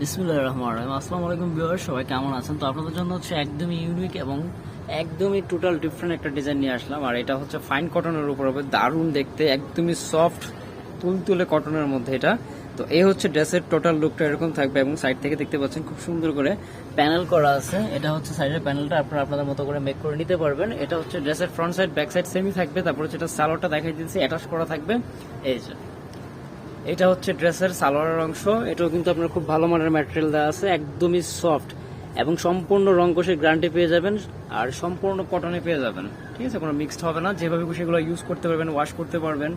বিসমুল্লাহ রহমান রহিম। আসসালামু আলাইকুম ভিউয়ার সবাই কেমন আছেন? তো আপনাদের জন্য হচ্ছে একদমই ইউনিক এবং একদমই টোটাল ডিফারেন্ট একটা ডিজাইন নিয়ে আসলাম। আর এটা হচ্ছে ফাইন কটনের উপর হবে, দারুণ দেখতে, একদমই সফট তুলতুলে কটনের মধ্যে এটা। তো এই হচ্ছে ড্রেসের টোটাল লুকটা এরকম থাকবে এবং সাইড থেকে দেখতে পাচ্ছেন খুব সুন্দর করে প্যানেল করা আছে। এটা হচ্ছে সাইডের প্যানেলটা আপনারা আপনাদের মতো করে মেক করে নিতে পারবেন। এটা হচ্ছে ড্রেসের ফ্রন্ট সাইড ব্যাক সাইড সেমই থাকবে। তারপর হচ্ছে এটা সালোয়ারটা দেখাই দিচ্ছি অ্যাটাচ করা থাকবে। এই যে। এটা হচ্ছে ড্রেসের সালোয়ারের অংশ। এটাও কিন্তু আপনার খুব ভালো মানের ম্যাটেরিয়াল দেওয়া আছে, একদমই সফট এবং সম্পূর্ণ রং কষে গ্যারান্টি পেয়ে যাবেন আর সম্পূর্ণ কটনে পেয়ে যাবেন। ঠিক আছে, কোনো মিক্সড হবে না, যেভাবে খুশি এগুলো ইউজ করতে পারবেন ওয়াশ করতে পারবেন।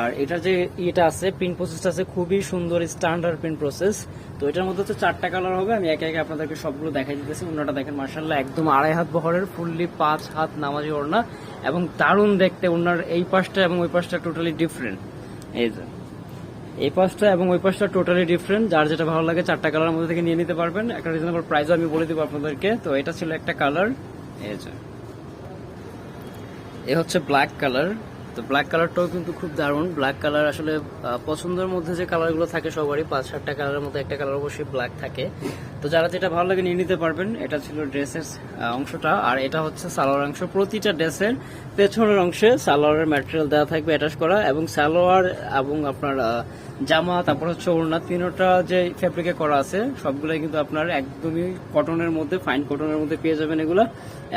আর এটা যে ইয়েটা আছে প্রিন্ট প্রসেসটা আছে, খুবই সুন্দর স্ট্যান্ডার্ড প্রিন্ট প্রসেস তো এটার মধ্যে হচ্ছে চারটা কালার হবে, আমি একে একে আপনাদেরকে সবগুলো দেখাই দিতেছি, অন্যটা দেখেন মার্শাল্লাহ একদম আড়াই হাত বহরের ফুললি পাঁচ হাত নামাজি ওড়না এবং দারুণ দেখতে ওনার এই পাশটা এবং ওই পাশটা টোটালি ডিফারেন্ট এই যে। এই পাশটা এবং ওই পাশটা টোটালি ডিফারেন্ট যার যেটা ভালো লাগে চারটা কালার মধ্যে থেকে নিয়ে নিতে পারবেন। একটা রিজনেবল প্রাইসও আমি বলে দিব আপনাদেরকে। তো এটা ছিল একটা কালার এই যে। এ হচ্ছে ব্ল্যাক কালার তো ব্ল্যাক কালারটাও কিন্তু খুব দারুণ। ব্ল্যাক কালার আসলে পছন্দের মধ্যে যে কালারগুলো থাকে সবারই, পাঁচ সাতটা কালারের মধ্যে একটা কালার অবশ্যই ব্ল্যাক থাকে। তো যারা যেটা ভালো লাগে নিয়ে নিতে পারবেন, এটা ছিল ড্রেসের অংশটা। আর এটা হচ্ছে সালোয়ার অংশ। প্রতিটা ড্রেসের পেছনের অংশে সালোয়ারের ম্যাটেরিয়াল দেওয়া থাকবে অ্যাটাচ করা এবং সালোয়ার এবং আপনার জামা, তারপর হচ্ছে ওড়না, তিনোটা যে ফেব্রিকে করা আছে, সবগুলোই কিন্তু আপনার একদমই কটনের মধ্যে ফাইন কটনের মধ্যে পেয়ে যাবেন এগুলা।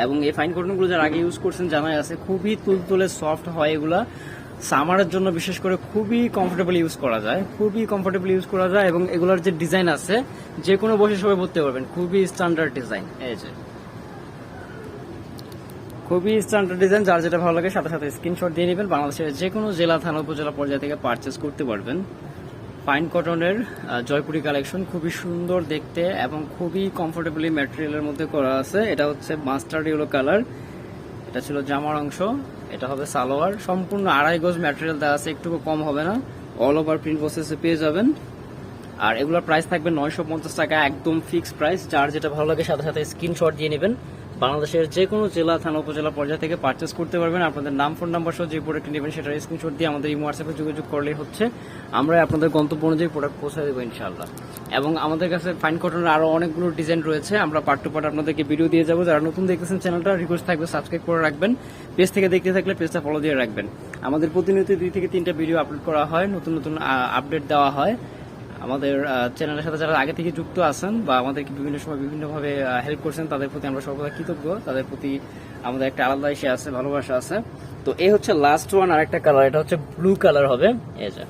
এবং এই ফাইন কটনগুলো যারা আগে ইউজ করছেন, জানাই আছে, খুবই তুলতুলে সফট হয় এগুলা। সামারের জন্য বিশেষ করে খুবই কমফোর্টেবল ইউজ করা যায়, খুবই কমফোর্টেবল ইউজ করা যায় এবং এগুলোর যে ডিজাইন আছে, যে কোনো বসে সবাই পড়তে পারবেন, খুবই স্ট্যান্ডার্ড ডিজাইন এই যে। খুবই স্ট্যান্ডার্ড ডিজাইন যার যেটা ভালো লাগে সাথে সাথে স্ক্রিনশট দিয়ে নেবেন। বাংলাদেশের যে কোনো জেলা, থানা, উপজেলা পর্যায়ে থেকে পারচেস করতে পারবেন। ফাইন কটনের জয়পুরি কালেকশন খুবই সুন্দর দেখতে এবং খুবই কমফোর্টেবলি ম্যাটেরিয়ালের মধ্যে করা আছে। এটা হচ্ছে মাস্টার্ড ইয়েলো কালার এটা ছিল জামার অংশ। এটা হবে সালোয়ার। সম্পূর্ণ আড়াই গজ ম্যাটেরিয়াল দেওয়া আছে একটু কম হবে না। অল ওভার প্রিন্ট প্রসেসে পেয়ে যাবেন। আর এগুলোর প্রাইস থাকবে নয়শো পঞ্চাশ টাকা, একদম ফিক্সড প্রাইস যার যেটা ভালো লাগে সাথে সাথে স্ক্রিনশট দিয়ে নেবেন। বাংলাদেশের যে কোনো জেলা, থানা, উপজেলা পর্যায়ে থেকে পারচেস করতে পারবেন। আপনাদের নাম ফোন নাম্বার সহ যে প্রোডাক্ট নেবেন সেটার স্ক্রিনশট দিয়ে আমাদের এই হোয়াটসঅ্যাপে যোগাযোগ করলেই হচ্ছে। আমরা আপনাদের গন্তব্য অনুযায়ী প্রোডাক্ট পৌঁছে দেবো ইনশাআল্লাহ। এবং আমাদের কাছে ফাইন কটনের আরও অনেকগুলো ডিজাইন রয়েছে। আমরা পার্ট টু পার্ট আপনাদেরকে ভিডিও দিয়ে যাব। যারা নতুন দেখতেছেন চ্যানেলটা রিকোয়েস্ট থাকবে সাবস্ক্রাইব করে রাখবেন। পেজ থেকে দেখতে থাকলে পেজটা ফলো দিয়ে রাখবেন। আমাদের প্রতিনিয়ত দুই থেকে তিনটা ভিডিও আপলোড করা হয়। নতুন নতুন আপডেট দেওয়া হয়। আমাদের চ্যানেলের সাথে যারা আগে থেকে যুক্ত আছেন বা আমাদেরকে বিভিন্ন সময় বিভিন্নভাবে হেল্প করছেন, তাদের প্রতি আমরা সর্বদা কৃতজ্ঞ। তাদের প্রতি আমাদের একটা আলাদা ইসে আছে, ভালোবাসা আছে। তো এই হচ্ছে লাস্ট ওয়ান আরেকটা কালার এটা হচ্ছে ব্লু কালার হবে। এই যে।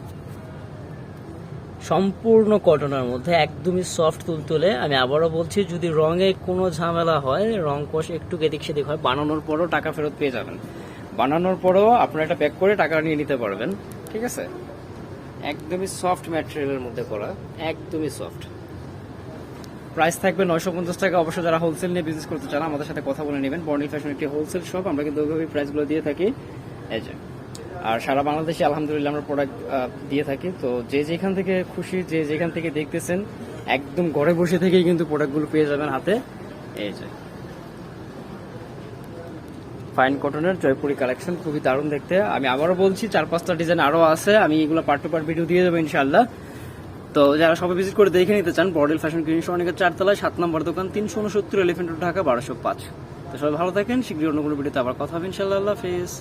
সম্পূর্ণ কটনের মধ্যে, একদমই সফট তুলতুলে আমি আবারও বলছি, যদি রঙে কোনো ঝামেলা হয়, রং কোষ একটু এদিক সেদিক হয়, বানানোর পরও টাকা ফেরত পেয়ে যাবেন। বানানোর পরেও আপনারা এটা প্যাক করে টাকা নিয়ে নিতে পারবেন, ঠিক আছে? একদমই সফট ম্যাটেরিয়ালের মধ্যে করা, একদমই সফট প্রাইস থাকবে নয়শো পঞ্চাশ টাকা। অবশ্য যারা হোলসেল নিয়ে বিজনেস করতে চান, আমাদের সাথে কথা বলে নেবেন। বর্ণিল ফ্যাশন একটি হোলসেল শপ আমরা কিন্তু ওইভাবেই প্রাইসগুলো দিয়ে থাকি। এই যে। আর সারা বাংলাদেশে আলহামদুলিল্লাহ আমরা প্রোডাক্ট দিয়ে থাকি। তো যে যেখান থেকে খুশি, যে যেখান থেকে দেখতেছেন, একদম ঘরে বসে থেকেই কিন্তু প্রোডাক্টগুলো পেয়ে যাবেন হাতে। এই যে। ফাইন কটনের জয়পুরি কালেকশন, খুবই দারুণ দেখতে। আমি আবারও বলছি, চার পাঁচটা ডিজাইন আরও আছে, আমি এগুলো পার্ট টু পার্ট ভিডিও দিয়ে দেবো ইনশাল্লাহ তো যারা সবাই ভিজিট করে দেখে নিতে চান বর্ডেল ফ্যাশন ক্লিনিক অনেকের চারতলায় সাত নম্বর দোকান, তিনশো উনসত্তর এলিফেন্ট ঢাকা, বারোশো পাঁচ। তো সবাই ভালো থাকেন, শীঘ্রই অন্য কোনো ভিডিওতে আবার কথা হবে ইনশাল্লাহ হাফিজ।